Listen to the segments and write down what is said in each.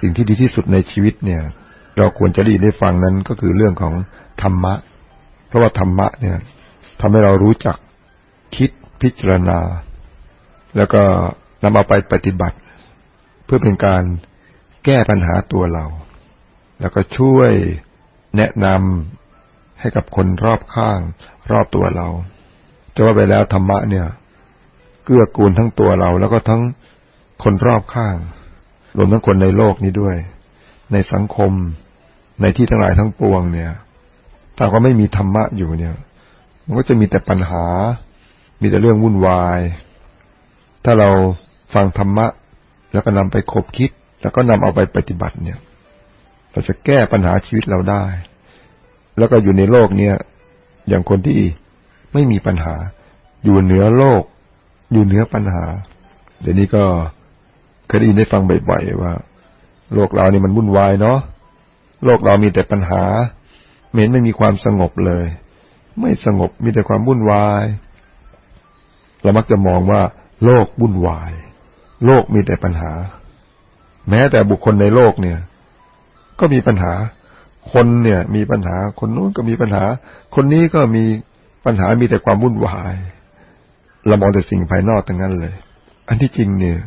สิ่งที่ดีที่สุดในชีวิตเนี่ย เราควรจะได้ได้ฟังนั้นก็คือเรื่องของธรรมะ เพราะว่าธรรมะเนี่ยทำให้เรารู้จักคิดพิจารณา แล้วก็นำเอาไปปฏิบัติ เพื่อเป็นการแก้ปัญหาตัวเรา แล้วก็ช่วยแนะนำให้กับคนรอบข้าง รอบตัวเราจะว่าไปแล้วธรรมะเนี่ย เกื้อกูลทั้งตัวเรา แล้วก็ทั้งคนรอบข้าง รวมทั้งคนในโลกนี้ด้วย ในสังคม ในที่ทั้งหลายทั้งปวงเนี่ย ถ้าก็ไม่มีธรรมะอยู่เนี่ย มันก็จะมีแต่ปัญหา มีแต่เรื่องวุ่นวาย ถ้าเราฟังธรรมะ แล้วก็นำไปคบคิด แล้วก็นำเอาไปปฏิบัติเนี่ย เราจะแก้ปัญหาชีวิตเราได้ แล้วก็อยู่ในโลกเนี่ย อย่างคนที่ไม่มีปัญหา อยู่เหนือโลก อยู่เหนือปัญหา เดี๋ยวนี้ก็ เคยได้ยินได้ฟังบ่อยๆว่า โลกเรานี่มันวุ่นวายเนาะโลกเรามีแต่ปัญหาเหม็นไม่มีความสงบเลย ไม่สงบมีแต่ความวุ่นวายเรามักจะมองว่า โลกวุ่นวาย โลกมีแต่ปัญหา แม้แต่บุคคลในโลกเนี่ย ก็มีปัญหา คนเนี่ย มีปัญหาคนนู้นก็มีปัญหา คนนี้ก็มีปัญหามีแต่ความวุ่นวายเรามองแต่สิ่งภายนอกทั้งนั้นเลย อันที่จริงเนี่ย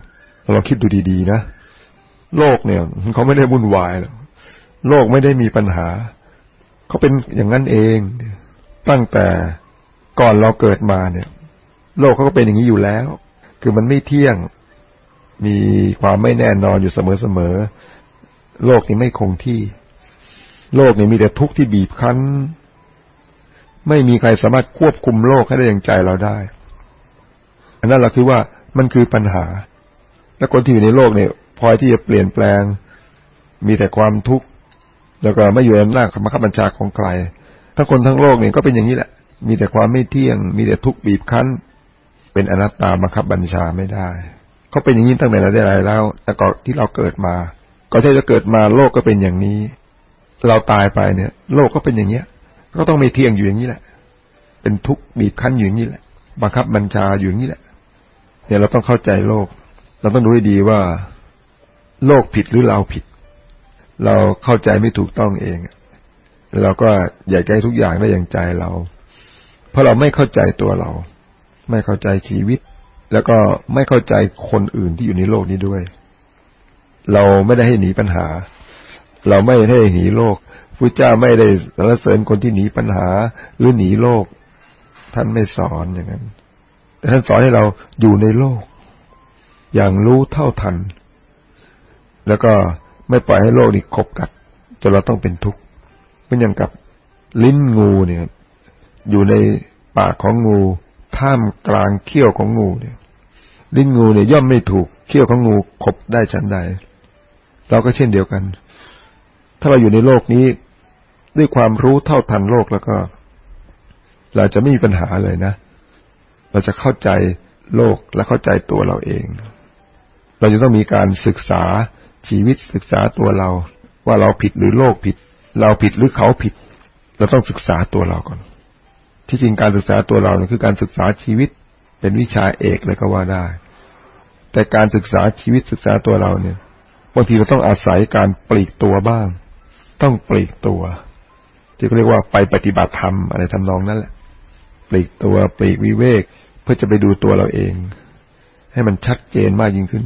เราคิดดูดีๆนะโลกเนี่ยเขาไม่ได้วุ่นวายหรอกโลกไม่ได้มีปัญหา เขาเป็นอย่างนั้นเอง ตั้งแต่ก่อนเราเกิดมาเนี่ย โลกเขาก็เป็นอย่างนี้อยู่แล้ว คือมันไม่เที่ยงมีความไม่แน่นอนอยู่เสมอๆโลกนี้ไม่คงที่ โลกนี้มีแต่ทุกข์ที่บีบคั้น ไม่มีใครสามารถควบคุมโลกให้ได้อย่างใจเราได้ อันนั้นเราคือว่ามันคือปัญหา แล้วคนที่อยู่ในโลกเนี่ยพลอยที่จะเปลี่ยนแปลง มีแต่ความทุกข์แล้วก็ไม่อยู่ในอำนาจบังคับบัญชาของใครทั้งคนทั้งโลกเนี่ยก็เป็นอย่างนี้แหละ มีแต่ความไม่เที่ยง มีแต่ทุกข์บีบคั้น เป็นอนัตตาบังคับบัญชาไม่ได้เขาเป็นอย่างนี้ตั้งแต่ไหนแต่ไรแล้ว แต่ก่อนที่เราเกิดมาก็ที่จะเกิดมาโลกก็เป็นอย่างนี้ เราตายไปเนี่ย โลกก็เป็นอย่างเนี้ย ก็ต้องไม่เที่ยงอยู่อย่างนี้แหละ เป็นทุกข์บีบคั้นอยู่อย่างนี้แหละ บังคับบัญชาอยู่อย่างนี้แหละเนี่ยเราต้องเข้าใจโลก เราต้องดูให้ดีว่า โลกผิดหรือเราผิด เราเข้าใจไม่ถูกต้องเอง เราก็อยากให้ทุกอย่างได้อย่างใจเรา เพราะเราไม่เข้าใจตัวเรา ไม่เข้าใจชีวิต แล้วก็ไม่เข้าใจคนอื่นที่อยู่ในโลกนี้ด้วย เราไม่ได้ให้หนีปัญหา เราไม่ได้ให้หนีโลกพระเจ้าไม่ได้สรรเสริญคนที่หนีปัญหาหรือหนีโลก ท่านไม่สอนอย่างนั้นแต่ท่านสอนให้เราอยู่ในโลก อย่างรู้เท่าทัน แล้วก็ไม่ปล่อยให้โลกนี้คบกัดจนเราต้องเป็นทุกข์เป็นอย่างกับลิ้นงูเนี่ย อยู่ในปากของงูท่ามกลางเขี้ยวของงูเนี่ย ลิ้นงูเนี่ยย่อมไม่ถูกเขี้ยวของงูคบได้ชั้นใด เราก็เช่นเดียวกัน ถ้าเราอยู่ในโลกนี้ ด้วยความรู้เท่าทันโลกแล้วก็ เราจะไม่มีปัญหาเลยนะ เราจะเข้าใจโลกและเข้าใจตัวเราเอง เราจะต้องมีการศึกษาชีวิตศึกษาตัวเรา ว่าเราผิดหรือโลกผิด เราผิดหรือเขาผิด เราต้องศึกษาตัวเราก่อน ที่จริงการศึกษาตัวเราเนี่ยคือการศึกษาชีวิตเป็นวิชาเอกเลยก็ว่าได้ แต่การศึกษาชีวิตศึกษาตัวเราเนี่ยบางทีเราต้องอาศัยการปลีกตัวบ้าง ต้องปลีกตัว ที่เขาเรียกว่าไปปฏิบัติธรรมอะไรทำนองนั้นแหละปลีกตัวปลีกวิเวก เพื่อจะไปดูตัวเราเอง ให้มันชัดเจนมากยิ่งขึ้น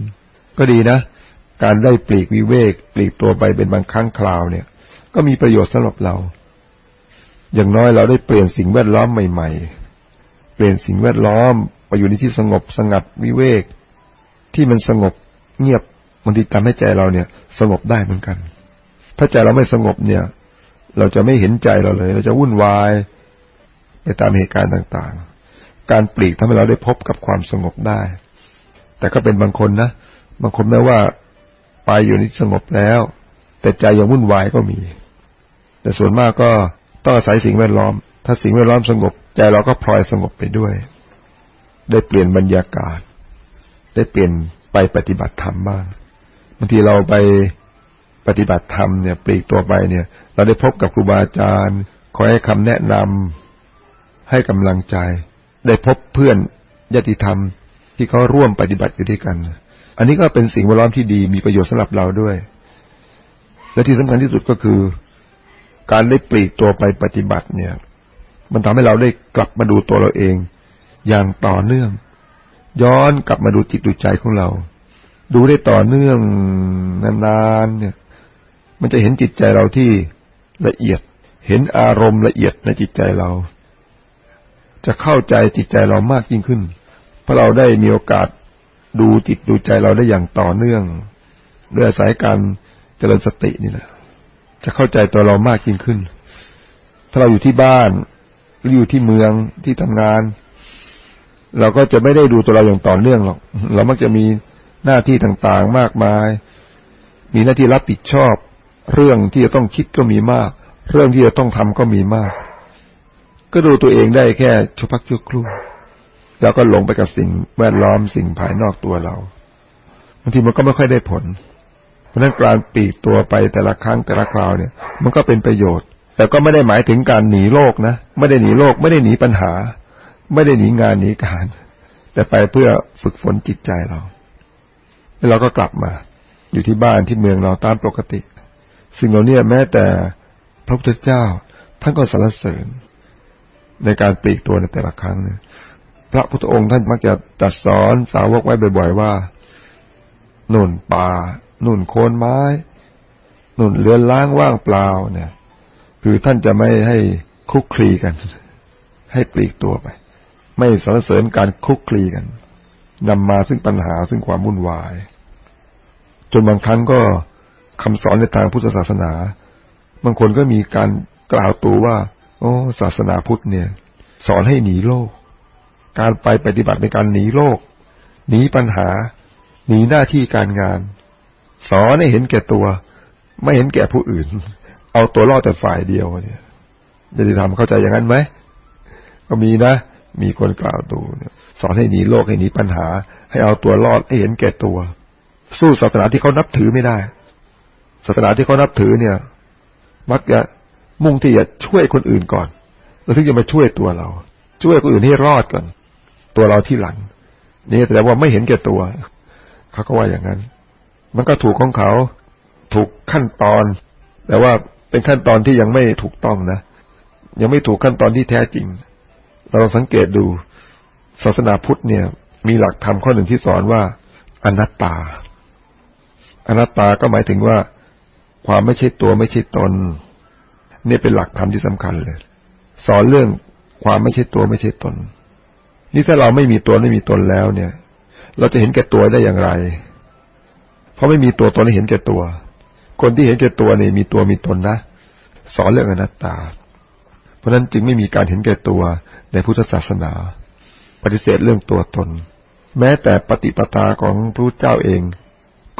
ก็ดีนะ การได้ปลีกวิเวก ปลีกตัวไปเป็นบางครั้งคราวเนี่ย ก็มีประโยชน์สำหรับเรา อย่างน้อยเราได้เปลี่ยนสิ่งแวดล้อมใหม่ ๆ เปลี่ยนสิ่งแวดล้อมไปอยู่ในที่สงบสงัดวิเวก ที่มันสงบเงียบบางทีทำให้ใจเราเนี่ย สงบได้เหมือนกัน ถ้าใจเราไม่สงบเนี่ย เราจะไม่เห็นใจเราเลย เราจะวุ่นวาย ไปตามเหตุการณ์ต่างๆ การปลีกทำให้เราได้พบกับความสงบได้ แต่ก็เป็นบางคนนะ บางคนแม้ว่าไปอยู่นี่สงบแล้ว แต่ใจยังวุ่นวายก็มี แต่ส่วนมากก็ต้องอาศัยสิ่งแวดล้อม ถ้าสิ่งแวดล้อมสงบ ใจเราก็พลอยสงบไปด้วย ได้เปลี่ยนบรรยากาศ ได้เปลี่ยนไปปฏิบัติธรรมบ้างบางทีเราไปปฏิบัติธรรมเนี่ยปลีกตัวไปเนี่ย เราได้พบกับครูบาอาจารย์คอยให้คำแนะนำให้กำลังใจ ได้พบเพื่อนญาติธรรมที่เขาร่วมปฏิบัติอยู่ด้วยกัน อันนี้ก็เป็นสิ่งแวดล้อมที่ดีมีประโยชน์สำหรับเราด้วย และที่สำคัญที่สุดก็คือ การได้ปลีกตัวไปปฏิบัติเนี่ย มันทำให้เราได้กลับมาดูตัวเราเอง อย่างต่อเนื่อง ย้อนกลับมาดูจิตดูใจของเรา ดูได้ต่อเนื่องนานๆเนี่ย มันจะเห็นจิตใจเราที่ละเอียด เห็นอารมณ์ละเอียดในจิตใจเรา จะเข้าใจจิตใจเรามากยิ่งขึ้น เพราะเราได้มีโอกาส ดูจิตดูใจเราได้อย่างต่อเนื่อง ด้วยอาศัยการเจริญสตินี่แหละ จะเข้าใจตัวเรามากยิ่งขึ้น ถ้าเราอยู่ที่บ้านหรืออยู่ที่เมืองที่ทำงาน เราก็จะไม่ได้ดูตัวเราอย่างต่อเนื่องหรอก เรามักจะมีหน้าที่ต่างๆมากมาย มีหน้าที่รับผิดชอบ เรื่องที่จะต้องคิดก็มีมาก เรื่องที่จะต้องทำก็มีมาก ก็ดูตัวเองได้แค่ชั่วพักชั่วครู่ แล้วก็หลงไปกับสิ่งแวดล้อมสิ่งภายนอกตัวเราบางทีมันก็ไม่ค่อยได้ผล เพราะนั้นการปีกตัวไปแต่ละครั้งแต่ละคราวเนี่ย มันก็เป็นประโยชน์ แต่ก็ไม่ได้หมายถึงการหนีโลกนะไม่ได้หนีโลก ไม่ได้หนีปัญหา ไม่ได้หนีงานหนีการ แต่ไปเพื่อฝึกฝนจิตใจเราแล้วเราก็กลับมา อยู่ที่บ้านที่เมืองเราตามปกติ สิ่งเหล่านี้แม้แต่พระพุทธเจ้าท่านก็สรรเสริญ ในการปลีกตัวในแต่ละครั้งเนี่ย ระพุทธองค์ท่านมักจะตัดสอนสาวกไว้บ่อย ๆ ว่านุ่นป่านุ่นโคนไม้นุ่นเรือนล้างว่างเปล่าเนี่ย คือท่านจะไม่ให้คุกคลีกัน ให้ปลีกตัวไป ไม่สรรเสริญการคุกคลีกันนำมาซึ่งปัญหาซึ่งความวุ่นวาย จนบางครั้งก็คำสอนในทางพุทธศาสนา บางคนก็มีการกล่าวตัวว่า โอ้ ศาสนาพุทธเนี่ย สอนให้หนีโลก การไปปฏิบัติในการหนีโลก หนีปัญหา หนีหน้าที่การงาน สอนให้เห็นแก่ตัว ไม่เห็นแก่ผู้อื่น เอาตัวรอดแต่ฝ่ายเดียวเนี่ยจะได้ทำเข้าใจอย่างนั้นไหมก็มีนะ มีคนกล่าวดูสอนให้หนีโลกให้หนีปัญหา ให้เอาตัวรอดให้เห็นแก่ตัว สู้ศาสนาที่เขานับถือไม่ได้ ศาสนาที่เขานับถือเนี่ย มักจะมุ่งที่จะช่วยคนอื่นก่อน แล้วถึงจะมาช่วยตัวเรา ช่วยคนอื่นให้รอดก่อน ตัวเราที่หลัง นี่แสดงว่าไม่เห็นแก่ตัว เขาก็ว่าอย่างนั้น มันก็ถูกของเขาถูกขั้นตอน แต่ว่าเป็นขั้นตอนที่ยังไม่ถูกต้องนะ ยังไม่ถูกขั้นตอนที่แท้จริง เราสังเกตดูศาสนาพุทธเนี่ย มีหลักธรรมข้อหนึ่งที่สอนว่า อนัตตา อนัตตาก็หมายถึงว่า ความไม่ใช่ตัวไม่ใช่ตนนี่เป็นหลักธรรมที่สำคัญเลย สอนเรื่องความไม่ใช่ตัวไม่ใช่ตน นี่ถ้าเราไม่มีตัวไม่มีตนแล้วเนี่ย เราจะเห็นแก่ตัวได้อย่างไร เพราะไม่มีตัวตนให้เห็นแก่ตัว คนที่เห็นแก่ตัวเนี่ยมีตัวมีตนนะสอนเรื่องอนัตตา เพราะนั้นจึงไม่มีการเห็นแก่ตัวในพุทธศาสนา ปฏิเสธเรื่องตัวตน แม้แต่ปฏิปทาของพระเจ้าเอง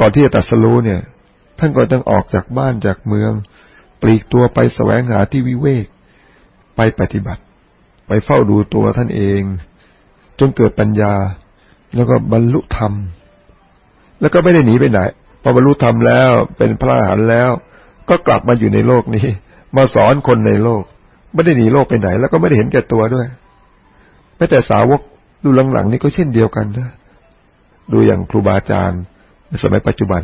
ก่อนที่จะตัดสรู้เนี่ย ท่านก็ต้องออกจากบ้านจากเมือง ปลีกตัวไปแสวงหาที่วิเวก ไปปฏิบัติ ไปเฝ้าดูตัวท่านเอง จนเกิดปัญญา แล้วก็บรรลุธรรม แล้วก็ไม่ได้หนีไปไหนพอบรรลุธรรมแล้วเป็นพระอรหันต์แล้ว ก็กลับมาอยู่ในโลกนี้ มาสอนคนในโลก ไม่ได้หนีโลกไปไหน แล้วก็ไม่ได้เห็นแก่ตัวด้วยแม้แต่สาวกดูหลังๆนี้ก็เช่นเดียวกันนะดูอย่างครูบาอาจารย์ในสมัยปัจจุบัน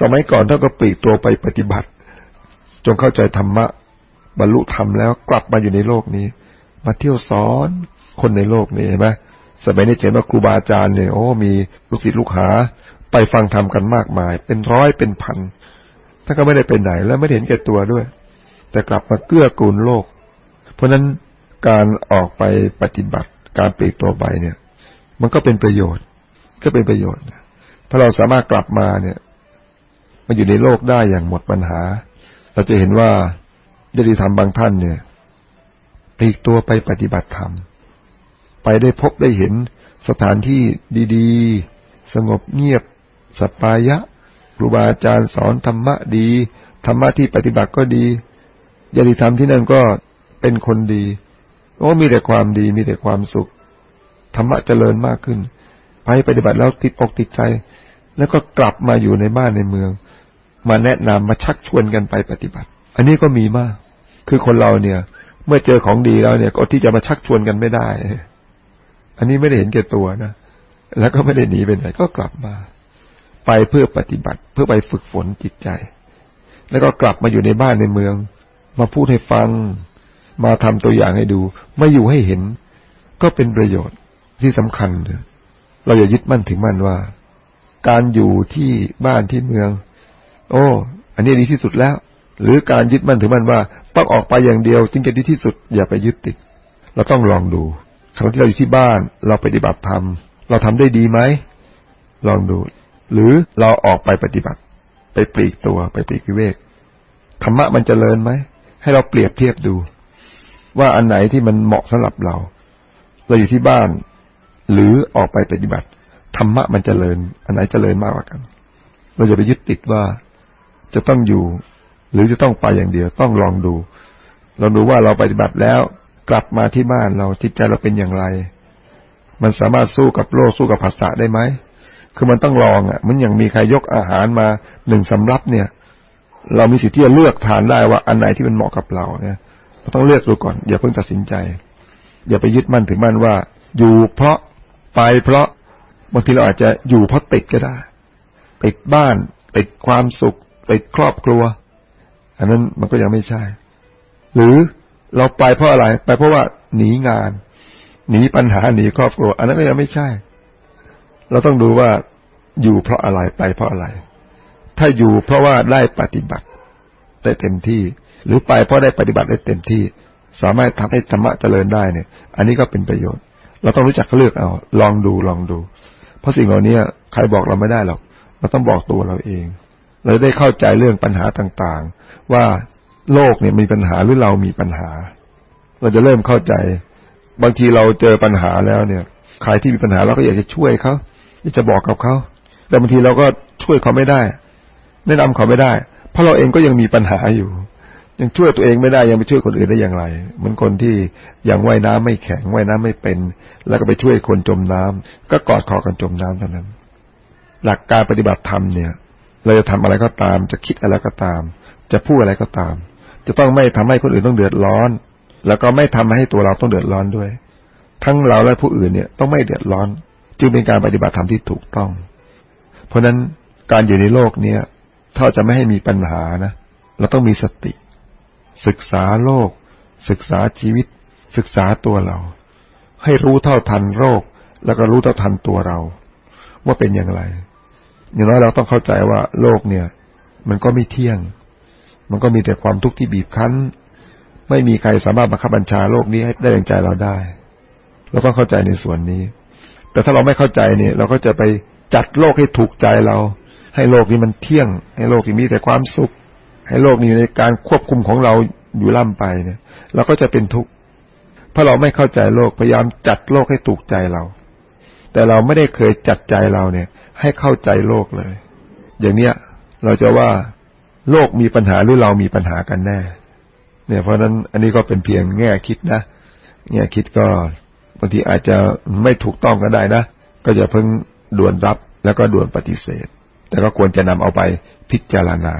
สมัยก่อนท่านก็ปลีกตัวไปปฏิบัติจนเข้าใจธรรมะ บรรลุธรรมแล้วกลับมาอยู่ในโลกนี้ มาเที่ยวสอนคนในโลกนี้เห็นไหม สมัยนี้เห็นว่าครูบาอาจารย์เนี่ยโอ้มีลูกศิษย์ลูกหา ไปฟังธรรมกันมากมาย เป็นร้อยเป็นพันท่านก็ไม่ได้เป็นไหน แล้วไม่เห็นแก่ตัวด้วย แต่กลับมาเกื้อกูลโลก เพราะฉะนั้นการออกไปปฏิบัติ การปลีกตัวไปเนี่ย มันก็เป็นประโยชน์ ก็เป็นประโยชน์ถ้าเราสามารถกลับมาเนี่ยมาอยู่ในโลกได้อย่างหมดปัญหา เราจะเห็นว่าญาติธรรมบางท่านเนี่ยปลีกตัวไปปฏิบัติธรรม ไปได้พบได้เห็นสถานที่ดีๆ สงบเงียบสปายะครูบาอาจารย์สอนธรรมะดี ธรรมะที่ปฏิบัติก็ดีญาติธรรมที่นั่นก็เป็นคนดีโอ้มีแต่ความดีมีแต่ความสุข ธรรมะเจริญมากขึ้น ไปปฏิบัติแล้วติดอกติดใจ แล้วก็กลับมาอยู่ในบ้านในเมือง มาแนะนำมาชักชวนกันไปปฏิบัติ อันนี้ก็มีมาก คือคนเราเนี่ย เมื่อเจอของดีแล้วเนี่ยก็ที่จะมาชักชวนกันไม่ได้ อันนี้ไม่ได้เห็นแก่ตัวนะแล้วก็ไม่ได้หนีไปไหนก็กลับมา ไปเพื่อปฏิบัติ เพื่อไปฝึกฝนจิตใจ แล้วก็กลับมาอยู่ในบ้านในเมือง มาพูดให้ฟัง มาทำตัวอย่างให้ดู มาอยู่ให้เห็น ก็เป็นประโยชน์ที่สำคัญเลยเราอย่ายึดมั่นถึงมั่นว่า การอยู่ที่บ้านที่เมือง โอ้ อันนี้ดีที่สุดแล้ว หรือการยึดมั่นถึงมั่นว่า ต้องออกไปอย่างเดียวจึงจะดีที่สุด อย่าไปยึดติด เราต้องลองดู ครั้งที่เราอยู่ที่บ้าน เราปฏิบัติธรรม เราทำได้ดีไหม ลองดู หรือเราออกไปปฏิบัติ ไปปลีกตัวไปปลีกวิเวก ธรรมะมันจเจริญไหม ให้เราเปรียบเทียบดู ว่าอันไหนที่มันเหมาะสำหรับเรา เราอยู่ที่บ้าน หรือออกไปปฏิบัติ ธรรมะมันจเจริญ อันไหนจเจริญมากกว่ากัน เราจะไปยึดติดว่าจะต้องอยู่ หรือจะต้องไปอย่างเดียว ต้องลองดู เราดูว่าเราปฏิบัติแล้ว กลับมาที่บ้านเราจิตใจเราเป็นอย่างไร มันสามารถสู้กับโลกสู้กับภาษาได้ไหมคือมันต้องลองอะ มันอย่างมีใครยกอาหารมาหนึ่งสำรับเนี่ย เรามีสิทธิ์ที่จะเลือกทานได้ว่าอันไหนที่มันเหมาะกับเราเนี่ยเราต้องเลือกดูก่อนอย่าเพิ่งตัดสินใจ อย่าไปยึดมั่นถึงมั่นว่า อยู่เพราะไปเพราะบางทีเราอาจจะอยู่เพราะติดก็ได้ ติดบ้าน ติดความสุข ติดครอบครัว อันนั้นมันก็ยังไม่ใช่ หรือ เราไปเพราะอะไร ไปเพราะว่าหนีงาน หนีปัญหาหนีครอบครัว อันนั้นก็ยังไม่ใช่ เราต้องดูว่าอยู่เพราะอะไรไปเพราะอะไร ถ้าอยู่เพราะว่าได้ปฏิบัติได้เต็มที่ หรือไปเพราะได้ปฏิบัติได้เต็มที่ สามารถทำให้ธรรมะเจริญได้เนี่ย อันนี้ก็เป็นประโยชน์ เราต้องรู้จักเลือกเอา ลองดูลองดู เพราะสิ่งเหล่านี้ใครบอกเราไม่ได้หรอก เราต้องบอกตัวเราเอง เราได้เข้าใจเรื่องปัญหาต่างๆ ว่า โลกเนี่ยมีปัญหาหรือเรามีปัญหา เราจะเริ่มเข้าใจ บางทีเราเจอปัญหาแล้วเนี่ยใครที่มีปัญหาเราก็อยากจะช่วยเขาที่จะบอกกับเขาแต่บางทีเราก็ช่วยเขาไม่ได้ แนะนำเขาไม่ได้ เพราะเราเองก็ยังมีปัญหาอยู่ ยังช่วยตัวเองไม่ได้ยังไปช่วยคนอื่นได้อย่างไรเหมือนคนที่ยังว่ายน้ำไม่แข็งว่ายน้ำไม่เป็น แล้วก็ไปช่วยคนจมน้ำก็กอดคอกันจมน้ำเท่านั้น หลักการปฏิบัติธรรมเนี่ย เราจะทำอะไรก็ตาม จะคิดอะไรก็ตาม จะพูดอะไรก็ตาม จะต้องไม่ทำให้คนอื่นต้องเดือดร้อน แล้วก็ไม่ทำให้ตัวเราต้องเดือดร้อนด้วย ทั้งเราและผู้อื่นเนี่ยต้องไม่เดือดร้อน จึงเป็นการปฏิบัติธรรมที่ถูกต้อง เพราะนั้นการอยู่ในโลกเนี้ยถ้าจะไม่ให้มีปัญหานะเราต้องมีสติ ศึกษาโลก ศึกษาชีวิต ศึกษาตัวเรา ให้รู้เท่าทันโรค แล้วก็รู้เท่าทันตัวเรา ว่าเป็นอย่างไรอย่างน้อยเราต้องเข้าใจว่าโลกเนี่ย มันก็ไม่เที่ยง มันก็มีแต่ความทุกข์ที่บีบคั้น ไม่มีใครสามารถบังคับบัญชาโลกนี้ให้ได้อย่างใจเราได้ เราต้องเข้าใจในส่วนนี้ แต่ถ้าเราไม่เข้าใจเนี่ย เราก็จะไปจัดโลกให้ถูกใจเรา ให้โลกนี้มันเที่ยง ให้โลกนี้มีแต่ความสุข ให้โลกนี้ในการควบคุมของเราอยู่ล่ำไปเนี่ย เราก็จะเป็นทุกข์เพราะเราไม่เข้าใจโลกพยายามจัดโลกให้ถูกใจเรา แต่เราไม่ได้เคยจัดใจเราเนี่ย ให้เข้าใจโลกเลย อย่างเนี้ยเราจะว่า โลกมีปัญหาหรือเรามีปัญหากันแน่ เนี่ย เพราะนั้นอันนี้ก็เป็นเพียงแง่คิดนะแง่คิดก็บางทีอาจจะไม่ถูกต้องก็ได้นะ ก็จะเพิ่งด่วนรับแล้วก็ด่วนปฏิเสธ แต่ก็ควรจะนำเอาไปพิจารณา